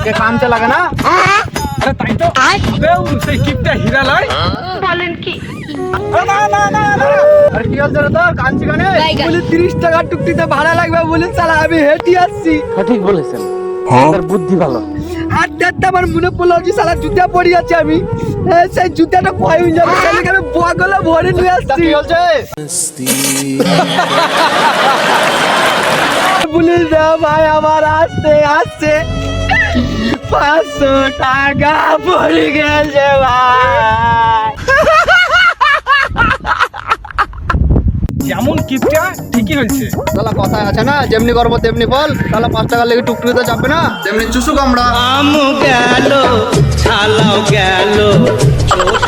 আগে কামচে লাগে না? আরে তাই তো। আবেও সেই কিপটা হীরা লাই বলেন কি? না না না না আরে কি হচ্ছে রে তোর? কাঞ্চি কানে? বলি তিরিশ টাকা টুকটিতে ভাড়া লাগবে বলি চালা আমি হেঁটে আসছি। সঠিক বলেছেন। তার বুদ্ধি ভালো। আর দেখতে আমার মনে পড়ল যে জুতা পরি আছে আমি। সেই জুতাটা কয় যাবে। সেদিকে আমি বগলে ভরে নিয়ে আসছি। কি হচ্ছে? বলি না ভাই আমার আসতে আসছে পাঁচশো টাকা পড়ে গেছে ভাই। যেমন কিপটা ঠিকই হয়েছে। তাহলে কথা আছে না যেমনি করব তেমনি বল। তাহলে পাঁচ টাকা লেগে টুকটুকি তো যাবে না। তেমনি চুষুক আমরা আম গেল ছালাও গেল চোষ